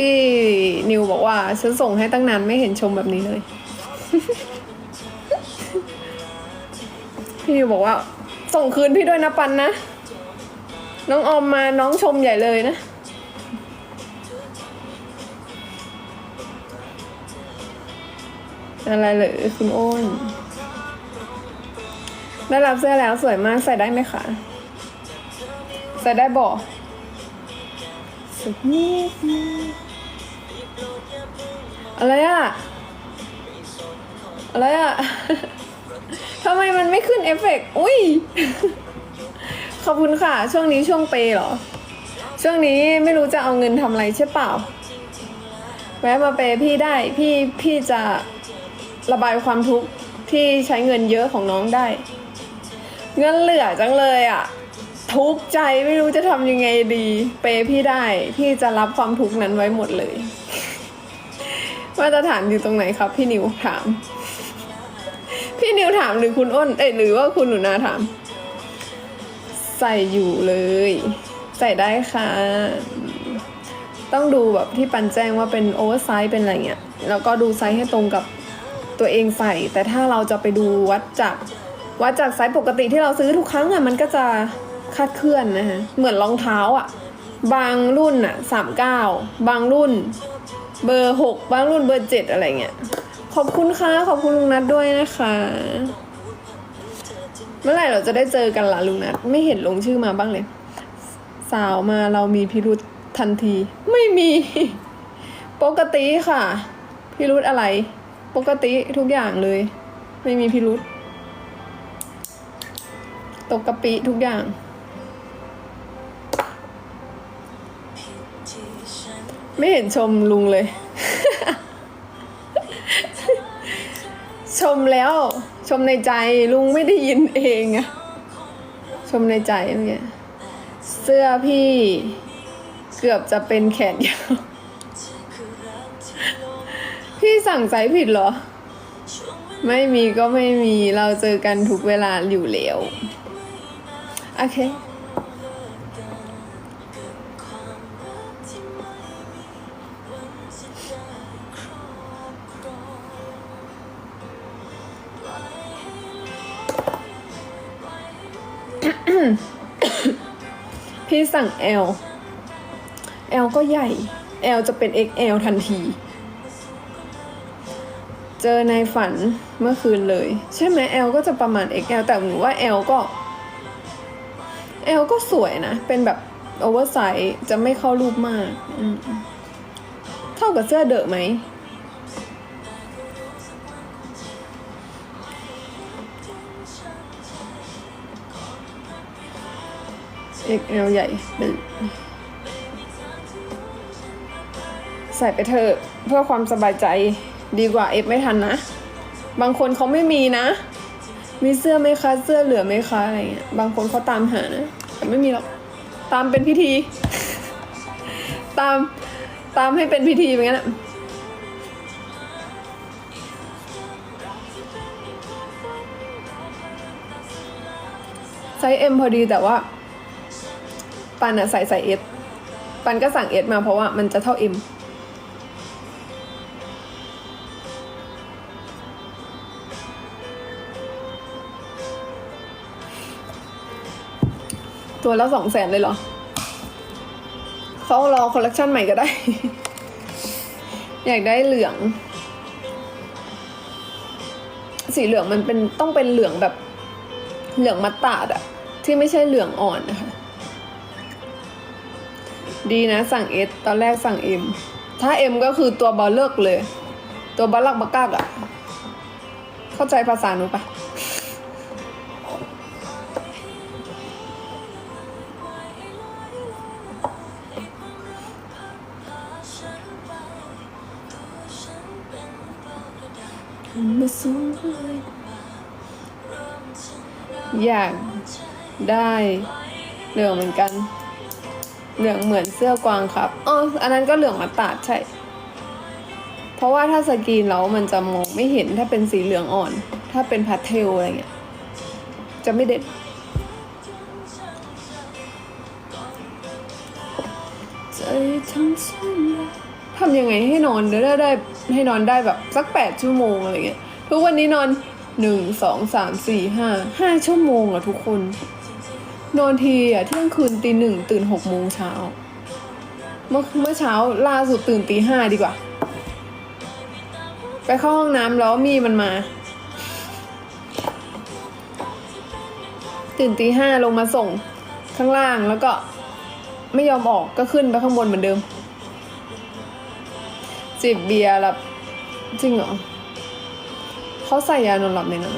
พี่นิวบอกว่าฉันส่งให้ตั้งนานไม่เห็นชมแบบนี้เลย พี่นิวบอกว่า ส่งคืนพี่ด้วยนะปันนะ น้องออมมาน้องชมใหญ่เลยนะ อะไรเหรือคุณโอ้นได้รับเสื้อแล้วสวยมากใส่ได้ไหมคะใส่ได้บอกสุดนิดนึง อะไรอะอะไรอะทำไมมันไม่ขึ้นเอฟเฟกต์อุ้ย ขอบคุณค่ะ ช่วงนี้ช่วงเปย์เหรอ ช่วงนี้ไม่รู้จะเอาเงินทำอะไรใช่เปล่า แวะมาเปย์พี่ได้ พี่พี่จะระบายความทุกข์ที่ใช้เงินเยอะของน้องได้ เงินเหลือจังเลยอะ ทุกข์ใจไม่รู้จะทำยังไงดี เปย์พี่ได้ พี่จะรับความทุกข์นั้นไว้หมดเลย มาตรฐานอยู่ตรงไหนครับ พี่นิวถาม พี่นิวถามหรือคุณอ้น เอ้ยหรือว่าคุณหนูนาถาม ใส่อยู่เลย ใส่ได้ค่ะ ต้องดูแบบที่ปันแจ้งว่าเป็นโอเวอร์ไซส์เป็นอะไรเงี้ย แล้วก็ดูไซส์ให้ตรงกับตัวเองใส่ แต่ถ้าเราจะไปดูวัดจากวัดจากไซส์ปกติที่เราซื้อทุกครั้งอะมันก็จะคาดเคลื่อนนะฮะเหมือนรองเท้าอะ บางรุ่นอะสามเก้าบางรุ่น เบอร์หกบางรุ่นเบอร์เจ็ดอะไรเงี้ย ขอบคุณค่ะ ขอบคุณลุงนัทด้วยนะคะ เมื่อไหร่เราจะได้เจอกันล่ะลุงนัทไม่เห็นลงชื่อมาบ้างเลย สาวมาเรามีพิรุษทันที ไม่มี ปกติค่ะ พิรุษอะไร ปกติทุกอย่างเลย ไม่มีพิรุษตกกะปิทุกอย่าง ไม่เห็นชมลุงเลย ชมแล้ว ชมในใจลุงไม่ได้ยินเองอะชมในใจเมื่อกี้เสื้อพี่เกือบจะเป็นแขนยาว พี่สั่งไซส์ผิดเหรอ ไม่มีก็ไม่มีเราเจอกันทุกเวลาอยู่แล้ว โอเค พี่สั่ง L L ก็ใหญ่ L จะเป็น XL ทันที เจอในฝันเมื่อคืนเลย ใช่ไหม L ก็จะประมาณ XL แต่หนูว่า L ก็ L ก็สวยนะ เป็นแบบโอเวอร์ไซส์จะไม่เข้ารูปมาก เท่ากับเสื้อเดอะไหม XL ใหญ่เป็นใส่ไปเถอะเพื่อความสบายใจดีกว่าเอฟไม่ทันนะ บางคนเขาไม่มีนะ มีเสื้อไหมคะ เสื้อเหลือไหมคะอะไรเงี้ยบางคนเขาตามหานะ แต่ไม่มีหรอก ตามเป็นพิธี ตามตามให้เป็นพิธีไปงั้นอะไซส์เอ็มพอดีแต่ว่า ปันอะใส่ใส่เอสปันก็สั่งเอสมาเพราะว่ามันจะเท่าเอ็มตัวละสองแสนเลยเหรอ เขารอคอลเลคชันใหม่ก็ได้ อยากได้เหลือง สีเหลืองมันเป็นต้องเป็นเหลืองแบบเหลืองมัตตาดอะที่ไม่ใช่เหลืองอ่อนนะคะ ดีนะสั่งเอสตอนแรกสั่งเอ็มถ้าเอ็มก็คือตัวบอลเลิกเลย ตัวบอลลักบักกักอะเข้าใจภาษาหนูปะอยากได้เหลืองเหมือนกัน เหลืองเหมือนเสื้อกวางครับอ๋ออันนั้นก็เหลืองมาตาดใช่ เพราะว่าถ้าสกรีนแล้วมันจะมองไม่เห็นถ้าเป็นสีเหลืองอ่อน ถ้าเป็นพาสเทลอะไรเงี้ย จะไม่เด็ดจะทำฉันทำยังไงให้นอนได้ได้ให้นอนได้แบบสักแปดชั่วโมงอะไรเงี้ย ทุกวันนี้นอนหนึ่งสองสามสี่ห้าห้าชั่วโมงอะทุกคน นอนทีอะเที่ยงคืนตีหนึ่งตื่นหกโมงเช้า เมื่อเมื่อเช้าล่าสุดตื่นตีห้าดีกว่า ไปเข้าห้องน้ำแล้วมีมันมา ตื่นตีห้าลงมาส่งข้างล่างแล้วก็ไม่ยอมออกก็ขึ้นไปข้างบนเหมือนเดิม จิบเบียร์หลับจริงเหรอเขาใส่ยานอนหลับในนั้น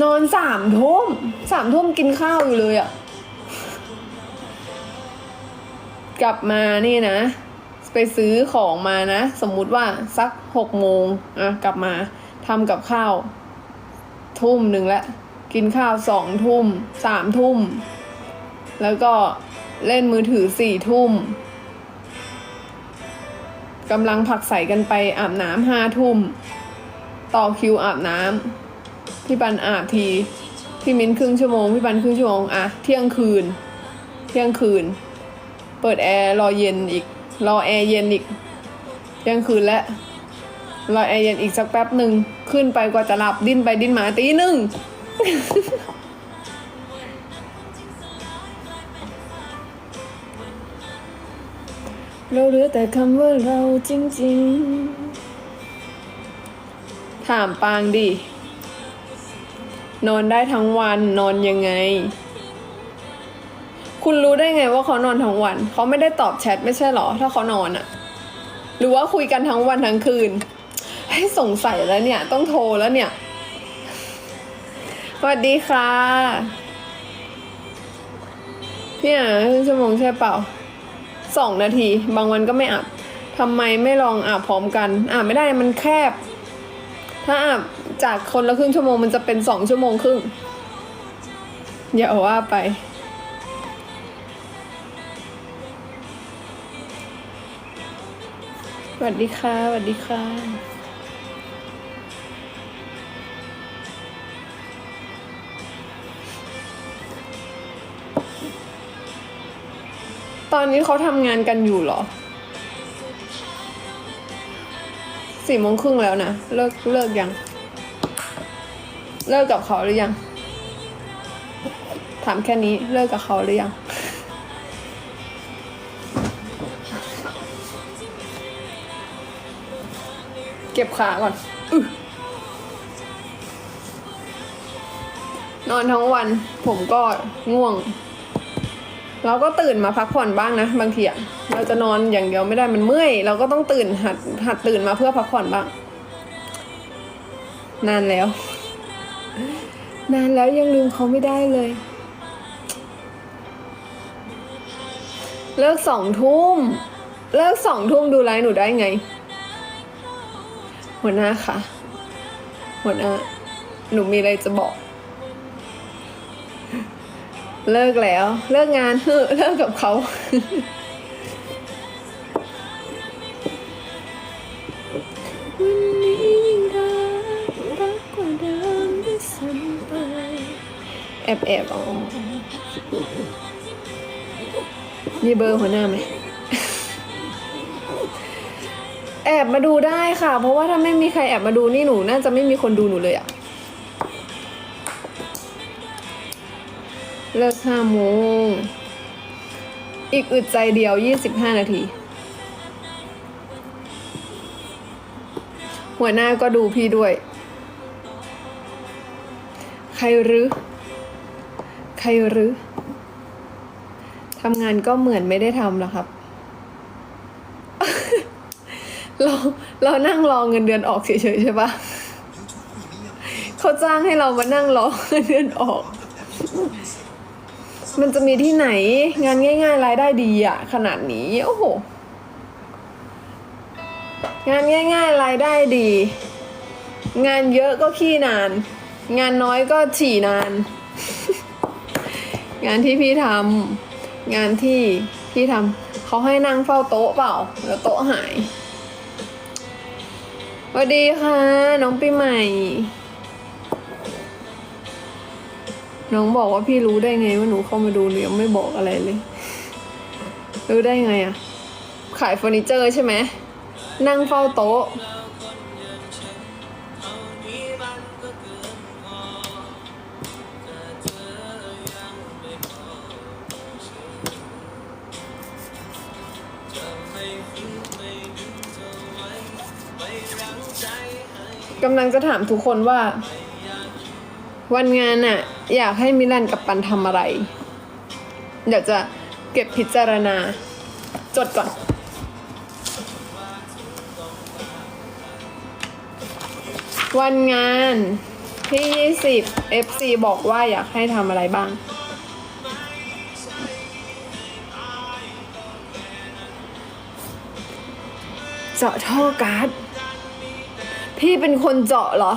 นอนสามทุ่มสามทุ่มกินข้าวอยู่เลยอะ่ะ กลับมานี่นะ ไปซื้อของมานะ สมมุติว่าสักหกโมงอะกลับมาทำกับข้าว ทุ่มหนึ่งแล้วกินข้าวสองทุ่มสามทุ่ม แล้วก็เล่นมือถือสี่ทุ่มกำลังผักใส่กันไปอาบน้ำห้าทุ่ม ต่อคิวอาบน้ำ พี่ปันอาบที พี่มิ้นครึ่งชั่วโมง พี่ปันครึ่งชั่วโมงอะเที่ยงคืน เที่ยงคืน เปิดแอร์รอเย็นอีก รอแอร์เย็นอีก เที่ยงคืนแล้วรอแอร์เย็นอีกสักแป๊บหนึ่งขึ้นไปกว่าจะหลับดิ้นไปดิ้นมาตีหนึ่งเราเหลือแต่คำว่าเราจริงๆ ถามปางดิ นอนได้ทั้งวันนอนยังไง คุณรู้ได้ไงว่าเขานอนทั้งวัน เขาไม่ได้ตอบแชทไม่ใช่หรอ ถ้าเขานอนอะหรือว่าคุยกันทั้งวันทั้งคืน ให้สงสัยแล้วเนี่ย ต้องโทรแล้วเนี่ยสวัสดีค่ะพี่อะครึ่งชั่วโมงใช่เปล่าสองนาที บางวันก็ไม่อาบทำไมไม่ลองอาบพร้อมกันอาบไม่ได้มันแคบ ถ้าจากคนละครึ่งชั่วโมงมันจะเป็นสองชั่วโมงครึ่งอย่าว่าไป สวัสดีค่ะ สวัสดีค่ะ ตอนนี้เขาทำงานกันอยู่เหรอ สี่โมงครึ่งแล้วนะ เลิกเลิกยัง เลิกกับเขาหรือยัง ถามแค่นี้เลิกกับเขาหรือยังเก็บขาก่อนอนอนทั้งวัน ผมก็ง่วง เราก็ตื่นมาพักผ่อนบ้างนะ บางทีอะเราจะนอนอย่างเดียวไม่ได้มันเมื่อย เราก็ต้องตื่นหัดหัดตื่นมาเพื่อพักผ่อนบ้าง นานแล้ว นานแล้วยังลืมเขาไม่ได้เลย เลิกสองทุ่มเลิกสองทุ่มดูไลฟ์หนูได้ไง หัวหน้าค่ะ หัวหน้า หนูมีอะไรจะบอก เลิกแล้ว เลิกงานเฮ้อเลิกกับเขา วันนี้ยิ่งรักรักกว่าเดิมด้วยซ้ำไปแอบแอบอ๋อมีเบอร์หัวหน้าไหม แอบมาดูได้ค่ะ เพราะว่าถ้าไม่มีใครแอบมาดูนี่หนู น่าจะไม่มีคนดูหนูเลยอะ เลิกห้าโมง อีกอึดใจเดียวยี่สิบห้านาที หัวหน้าก็ดูพี่ด้วย ใครรือใครรือทำงานก็เหมือนไม่ได้ทำหรอกครับ เราเรานั่งรอเงินเดือนออกเฉยๆใช่ปะเขาจ้างให้เรามานั่งรอเงินเดือนออก มันจะมีที่ไหนงานง่าย ๆ รายได้ดีอะขนาดนี้ โอ้โห งานง่าย ๆ รายได้ดี งานเยอะก็ขี้นาน งานน้อยก็ฉี่นาน งานที่พี่ทำงานที่พี่ทำเขาให้นั่งเฝ้าโต๊ะเปล่า แล้วโต๊ะหายสวัสดีค่ะ น้องปีใหม่ น้องบอกว่าพี่รู้ได้ไงว่าหนูเข้ามาดูหนูยังไม่บอกอะไรเลย รู้ได้ไงอะขายเฟอร์นิเจอร์ใช่ไหม นั่งเฝ้าโต๊ะ กำลังจะถามทุกคนว่า วันงานน่ะอยากให้มิลันกับปันทำอะไร เดี๋ยวจะเก็บพิจารณา จดก่อน วันงานที่ 20 FC บอกว่าอยากให้ทำอะไรบ้างเจาะท่อการ์ดพี่เป็นคนเจาะเหรอ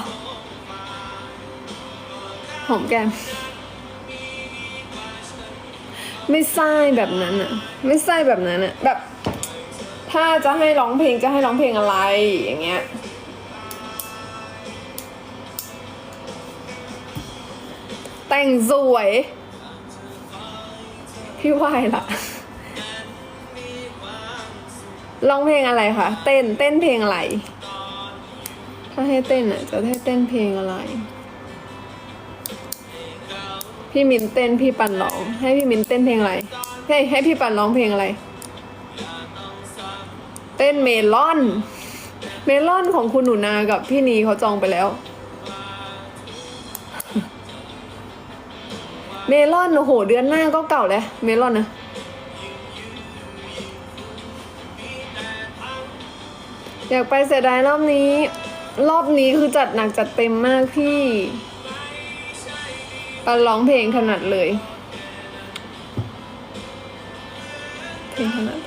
หอมแก้มไม่ใช่แบบนั้นอะไม่ใช่แบบนั้นอะแบบ ถ้าจะให้ร้องเพลงจะให้ร้องเพลงอะไรอย่างเงี้ยแต่งสวย พี่ไหวละร้องเพลงอะไรคะเต้นเต้นเพลงอะไร ถ้าให้เต้นอะจะให้เต้นเพลงอะไร พี่มินเต้นพี่ปันร้อง ให้พี่มินเต้นเพลงอะไรให้ให้พี่ปันร้องเพลงอะไร เต้นเมลอน เมลอนของคุณหนูนากับพี่นีเขาจองไปแล้ว เมลอนโอ้โหเดือนหน้าก็เก่าแล้ว เมลอนนะอยากไปเสียดายรอบนี้ รอบนี้คือจัดหนักจัดเต็มมากพี่ ปันร้องเพลงถนัดเลย เพลงถนัด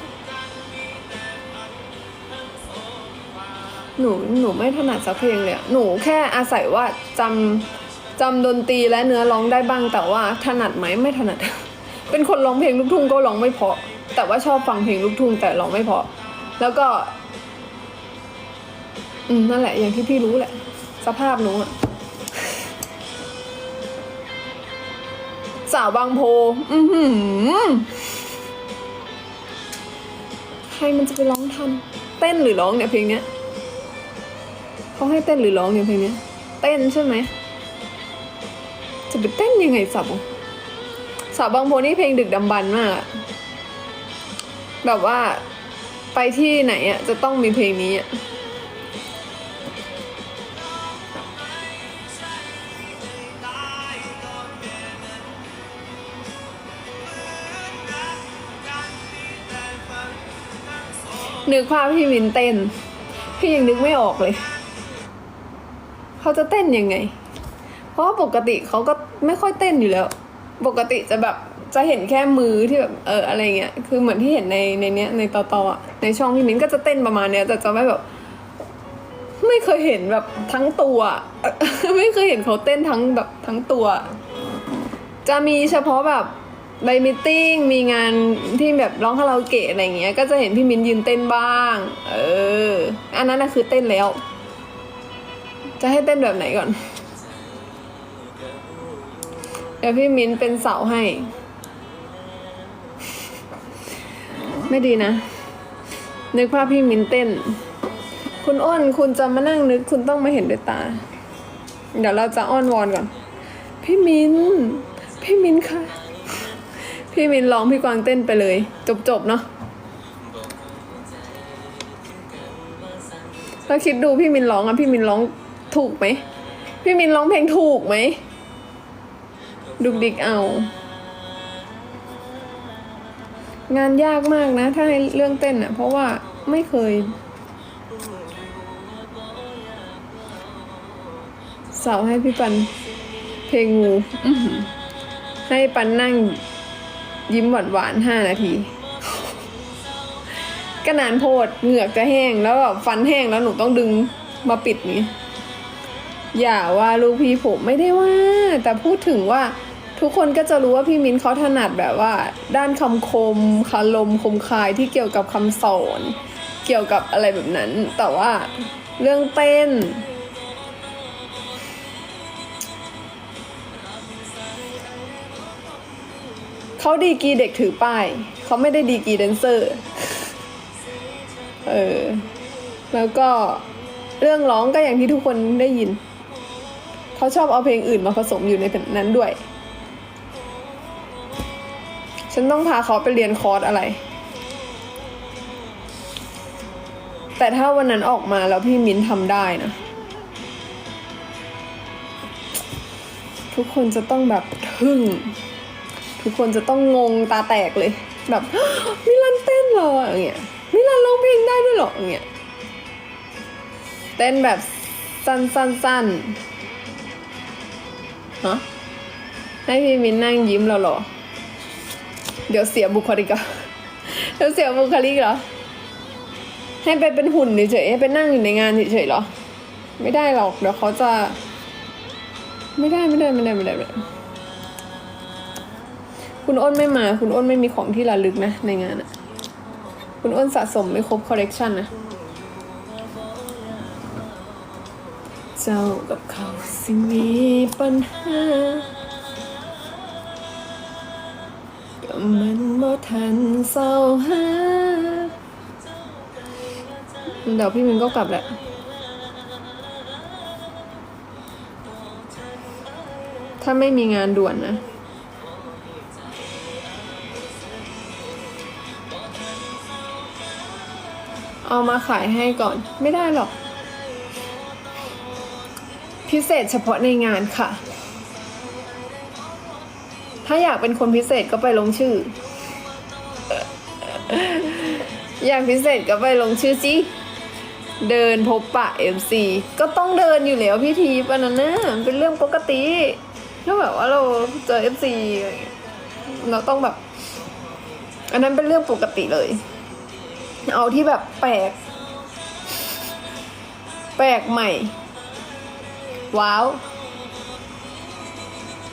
หนูหนูไม่ถนัดสักเพลงเลยหนูแค่อาศัยว่าจำจำดนตรีและเนื้อร้องได้บ้าง แต่ว่าถนัดไหมไม่ถนัด เป็นคนร้องเพลงลูกทุ่งก็ร้องไม่เพาะ แต่ว่าชอบฟังเพลงลูกทุ่งแต่ร้องไม่เพาะ แล้วก็ อืมนั่นแหละ อย่างที่พี่รู้แหละ สภาพหนูอะ สาวบางโพ อือหือ ใครมันจะไปร้องทัน เต้นหรือร้องเนี่ยเพลงเนี้ยเขาให้เต้นหรือร้องเนี่ยเพลงเนี้ย เต้นใช่ไหม จะไปเต้นยังไงสับสาวบางโพนี่เพลงดึกดำบรรพ์มากอะแบบว่าไปที่ไหนอะจะต้องมีเพลงนี้อะ นึกภาพพี่มินเต้น พี่ยังนึกไม่ออกเลย เขาจะเต้นยังไง เพราะปกติเขาก็ไม่ค่อยเต้นอยู่แล้ว ปกติจะแบบจะเห็นแค่มือที่แบบเอออะไรเงี้ย คือเหมือนที่เห็นในในเนี้ยในต่อต่อๆอะในช่องพี่มินก็จะเต้นประมาณเนี้ย แต่จะไม่แบบ ไม่เคยเห็นแบบทั้งตัว ไม่เคยเห็นเขาเต้นทั้งแบบทั้งตัว จะมีเฉพาะแบบ ไปมิทติ้งมีงานที่แบบร้องคาราโอเกะอะไรเงี้ย ก็จะเห็นพี่มินยืนเต้นบ้าง เออ อันนั้นนะคือเต้นแล้ว จะให้เต้นแบบไหนก่อน เดี๋ยวพี่มินเป็นเสาให้ ไม่ดีนะ นึกภาพพี่มินเต้น คุณอ้นคุณจะมานั่งนึกคุณต้องมาเห็นด้วยตา เดี๋ยวเราจะอ้อนวอนก่อน พี่มินพี่มินค่ะ พี่มินร้องพี่กวางเต้นไปเลย จบจบๆเนาะแล้วคิดดูพี่มินร้องอะพี่มินร้องถูกไหม พี่มินร้องเพลงถูกไหม ดุกดิกเอา งานยากมากนะ ถ้าให้เรื่องเต้นอะเพราะว่าไม่เคยเสาให้พี่ปันเพลงงูให้ปันนั่ง ยิ้มหวานหวานๆห้านาทีก็นานโพดเหงือกจะแห้งแล้วแบบฟันแห้งแล้วหนูต้องดึงมาปิดนี้ อย่าว่าลูกพี่ผมไม่ได้ว่า แต่พูดถึงว่าทุกคนก็จะรู้ว่าพี่มิ้นเขาถนัดแบบว่า ด้านคำคมคารมคมคายที่เกี่ยวกับคำสอน เกี่ยวกับอะไรแบบนั้น แต่ว่าเรื่องเต้น เขาดีกีเด็กถือป้าย เขาไม่ได้ดีกีแดนเซอร์ เออ แล้วก็เรื่องร้องก็อย่างที่ทุกคนได้ยิน เขาชอบเอาเพลงอื่นมาผสมอยู่ในนั้นด้วย ฉันต้องพาเขาไปเรียนคอร์สอะไร แต่ถ้าวันนั้นออกมาแล้วพี่มิ้นทำได้นะ ทุกคนจะต้องแบบทึ่ง ทุกคนจะต้องงงตาแตกเลย แบบมิลันเต้นเหรออย่างเงี้ยมิลันร้องเพลงได้ด้วยเหรออย่างเงี้ยเต้นแบบสั้นสั้นสั้นฮะให้พี่มินนั่งยิ้มเราเหรอ เดี๋ยวเสียบุคลิกอะเดี๋ยวเสียบุคลิกเหรอ ให้ไปเป็นหุ่นเฉยๆให้ไปนั่งอยู่ในงานเฉยๆเหรอ ไม่ได้หรอกเดี๋ยวเขาจะ ไม่ได้ไม่ได้ไม่ได้ไม่ได้ไม่ได้ คุณอ้นไม่มา คุณอ้นไม่มีของที่ระลึกนะ ในงานอะคุณอ้นสะสมไม่ครบคอลเลกชันนะ เจ้ากับเขาสิมีปัญหาก็มันบ่ทันเศร้าหาเดี๋ยวพี่มินก็กลับแหละถ้าไม่มีงานด่วนนะ เอามาขายให้ก่อน ไม่ได้หรอก พิเศษเฉพาะในงานค่ะ ถ้าอยากเป็นคนพิเศษก็ไปลงชื่อ อยากพิเศษก็ไปลงชื่อสิเดินพบปะ MC ก็ต้องเดินอยู่แล้วพี่ทีปอันนั้นนะมันเป็นเรื่องปกติถ้าแบบว่าเราเจอ FC อะไรอย่างเงี้ยเราต้องแบบ อันนั้นเป็นเรื่องปกติเลย เอาที่แบบแปลก แปลกใหม่ ว้าว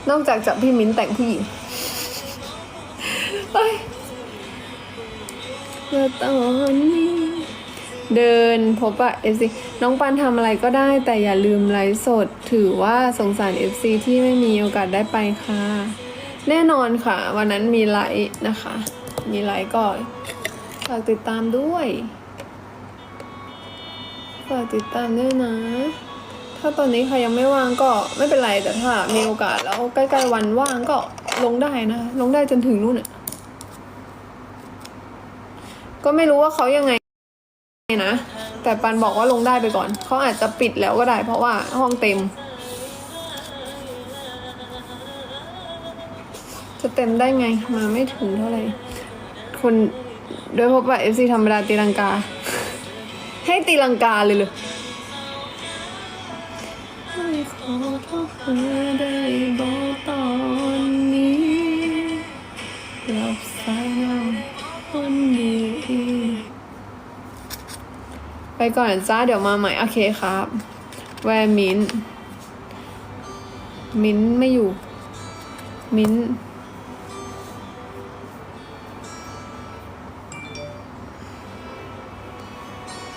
นอกจากจับพี่มิ้นแต่งผู้หญิงเฮ้ยแล้วตอนนี้เดินพบอะเอฟซีน้องปันทำอะไรก็ได้ แต่อย่าลืมไลฟ์สด ถือว่าสงสาร FC ที่ไม่มีโอกาสได้ไปค่ะ แน่นอนค่ะ วันนั้นมีไลฟ์นะคะ มีไลฟ์ก็ ฝากติดตามด้วย ฝากติดตามด้วยนะ ถ้าตอนนี้ใครยังไม่ว่างก็ไม่เป็นไรแต่ถ้ามีโอกาสแล้วใกล้ๆวันว่างก็ลงได้นะลงได้จนถึงนู่นอะก็ไม่รู้ว่าเขายังไงนะ แต่ปันบอกว่าลงได้ไปก่อน เขาอาจจะปิดแล้วก็ได้ เพราะว่าห้องเต็ม จะเต็มได้ไง มาไม่ถึงเท่าไหร่ คน โดยพบว่าเอฟซีธรรมดาตีลังกา ให้ตีลังกาเลยเลยไม่ขอโทษเธอได้บอกตอนนี้รับสายเราคนดีไปก่อนจ้าเดี๋ยวมาใหม่ โอเคครับ แวร์มิน มินไม่อยู่ มิน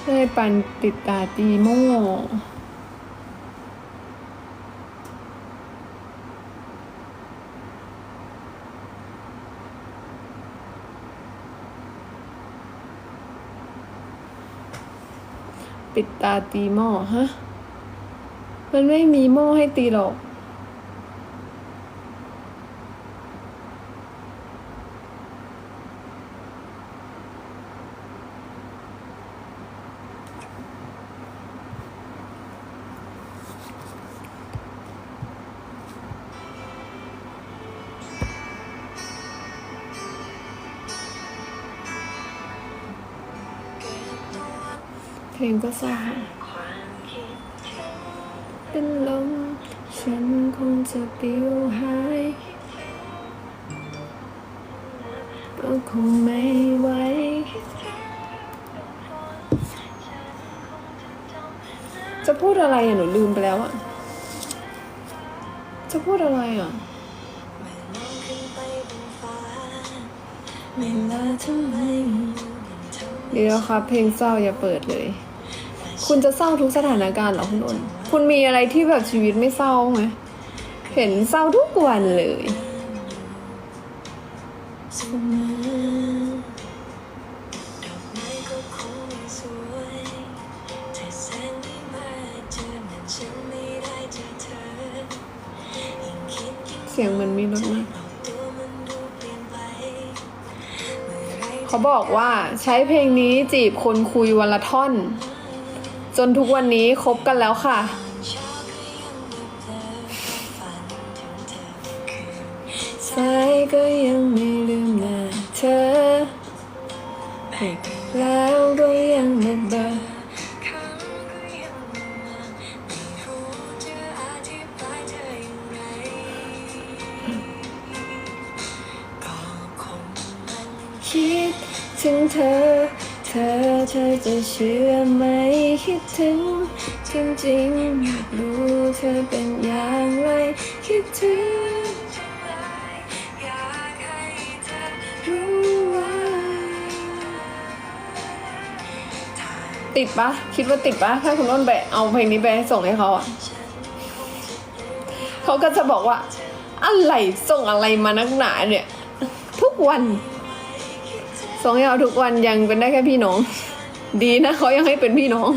ท์ได้ปันติดตาตีโม่ปิดตาตีหม้อฮะ มันไม่มีหม้อให้ตีหรอก เพลงก็เศร้าเป็นลมฉันคงจะปลิวหายก็คงไม่ไหวจะพูดอะไรอะหนูลืมไปแล้วอะ จะพูดอะไรอะเวลาทำให้เดี๋ยวครับเพลงเศร้าอย่าเปิดเลย คุณจะเศร้าทุกสถานการณ์เหรอคุณอ้นคุณมีอะไรที่แบบชีวิตไม่เศร้าไหมเห็นเศร้าทุกวันเลยเสมอดอกไม้ก็คงไม่สวยแต่แสงที่มาเจอนั้นฉันไม่ได้เจอเธอยิ่งคิดยิ่งเสียงเหมือนมีรถมากเขาบอกว่าใช้เพลงนี้จีบคนคุยวันละท่อน จนทุกวันนี้คบกันแล้วค่ะเช้าก็ยังไม่เจก็ยังไม่ลืมหน้าเธอ แล้วก็ยังไม่เบอคิดถึงเธอ เธอเธอจะเชื่อไหมคิดถึงจริงๆอยากรู้เธอเป็นอย่างไรคิดถึงติดปะคิดว่าติดปะถ้าคุณอ้นไปเอาเพลงนี้ไปส่งให้เขาอะเขาก็จะบอกว่า อะไรส่งอะไรมานักหนาเนี่ย ทุกวัน ส่งให้เขาทุกวันยังเป็นได้แค่พี่น้อง ดีนะเขายังให้เป็นพี่น้อง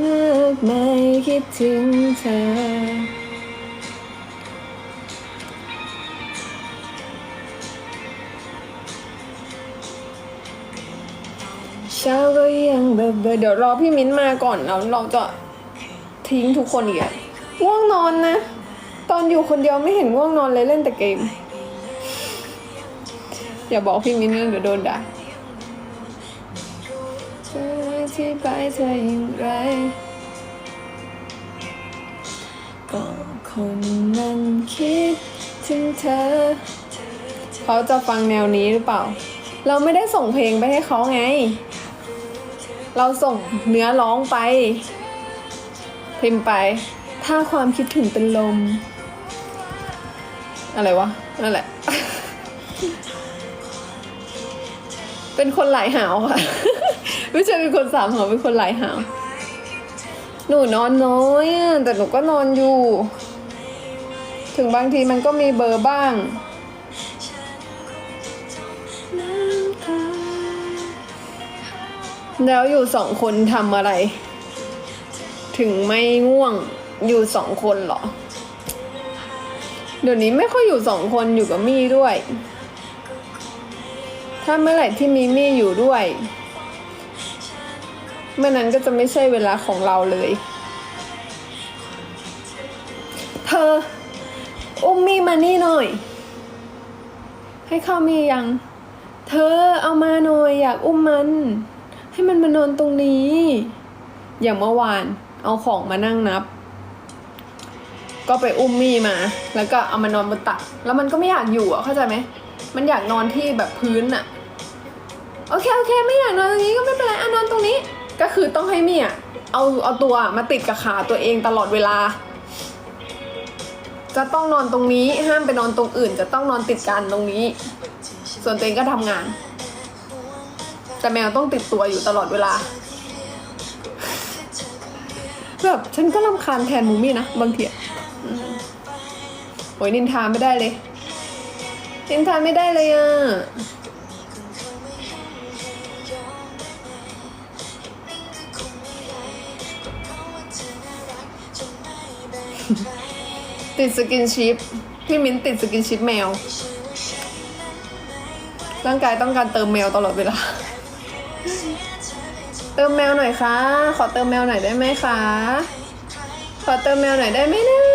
เลิกไม่คิดถึงเธอเช้าก็ยังเบอเบอเดี๋ยวรอพี่มิ้นมาก่อนแล้วเราจะทิ้งทุกคนอีกอะง่วงนอนนะ ตอนอยู่คนเดียวไม่เห็นง่วงนอนเลยเล่นแต่เกม อย่าบอกพี่มิ้นนะเดี๋ยวโดนด่าจะอธิบายเธออย่างไรก็คนนั้นคิดถึงเธอ เขาจะฟังแนวนี้หรือเปล่า เราไม่ได้ส่งเพลงไปให้เขาไง เราส่งเนื้อร้องไป พิมพ์ไป ถ้าความคิดถึงเป็นลม อะไรวะ นั่นแหละ เป็นคนหลายหาวค่ะ ไม่ใช่เป็นคนสามหาวเป็นคนหลายหาว หนูนอนน้อยอะแต่หนูก็นอนอยู่ ถึงบางทีมันก็มีเบอร์บ้างแล้วอยู่สองคนทำอะไร ถึงไม่ง่วงอยู่สองคนเหรอ เดี๋ยวนี้ไม่ค่อยอยู่สองคนอยู่กับมี่ด้วย ถ้าเมื่อไหร่ที่มีมี่อยู่ด้วย เมื่อนั้นก็จะไม่ใช่เวลาของเราเลย เธอ อุ้มมี่มานี่หน่อย ให้เข้ามียัง เธอเอามาหน่อยอยากอุ้มมัน ให้มันมานอนตรงนี้ อย่างเมื่อวานเอาของมานั่งนับ ก็ไปอุ้มมี่มา แล้วก็เอามานอนบนตัก แล้วมันก็ไม่อยากอยู่อะเข้าใจไหมมันอยากนอนที่แบบพื้นอะ โอเคโอเคไม่อยากนอนตรงนี้ก็ไม่เป็นไรอะนอนตรงนี้ ก็คือต้องให้มี่อะเอาเอาตัวมาติดกับขาตัวเองตลอดเวลา จะต้องนอนตรงนี้ห้ามไปนอนตรงอื่น จะต้องนอนติดกันตรงนี้ ส่วนตัวเองก็ทำงาน แต่แมวต้องติดตัวอยู่ตลอดเวลาแบบฉันก็รำคาญแทนมูมี่นะบางทีโอ้ยนินทาไม่ได้เลยนินทาไม่ได้เลยอะ ติดสกินชิปพี่มิ้นติดสกินชิปแมว ร่างกายต้องการเติมแมวตลอดเวลา เติมแมวหน่อยค่ะ ขอเติมแมวหน่อยได้ไหมคะ ขอเติมแมวหน่อยได้ไหมนะ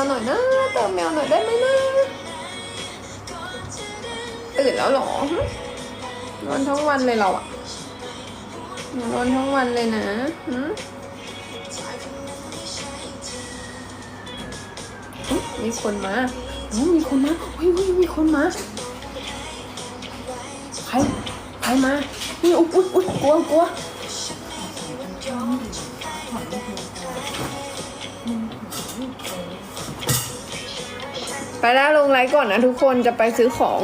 วหน่อยนะ เติมแมวหน่อยได้ไหมนะตื่นแล้วหรอนอนทั้งวันเลยเราอะนอนทั้งวันเลยนะมีคนมาอมีคนมาเฮ้ยเฮ้ยมีคนมาใครใครมานี่อุ๊ยอุ๊ยอุ๊ยกลัวกลัว ไปแล้วลงไลฟ์ก่อนนะทุกคนจะไปซื้อของ